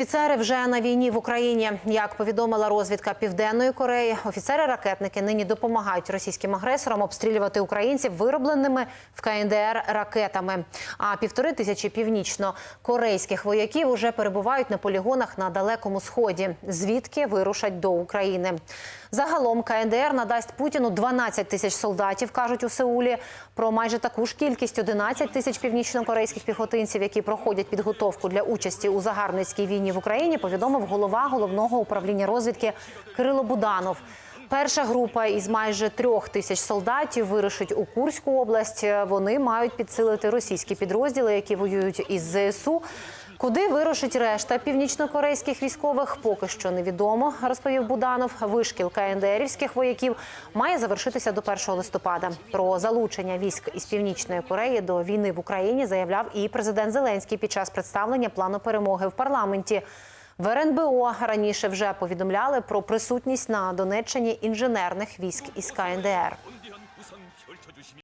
Офіцери вже на війні в Україні. Як повідомила розвідка Південної Кореї, офіцери-ракетники нині допомагають російським агресорам обстрілювати українців виробленими в КНДР ракетами. А півтори тисячі північно-корейських вояків уже перебувають на полігонах на далекому сході, звідки вирушать до України. Загалом КНДР надасть Путіну 12 тисяч солдатів, кажуть у Сеулі. Про майже таку ж кількість 11 тисяч північно-корейських піхотинців, які проходять підготовку для участі у загарбницькій війні в Україні, повідомив голова головного управління розвідки Кирило Буданов. Перша група із майже трьох тисяч солдатів вирушить у Курську область. Вони мають підсилити російські підрозділи, які воюють із ЗСУ. Куди вирушить решта північнокорейських військових, поки що невідомо, розповів Буданов. Вишкіл КНДРівських вояків має завершитися до 1 листопада. Про залучення військ із північної Кореї до війни в Україні заявляв і президент Зеленський під час представлення плану перемоги в парламенті. В РНБО раніше вже повідомляли про присутність на Донеччині інженерних військ із КНДР.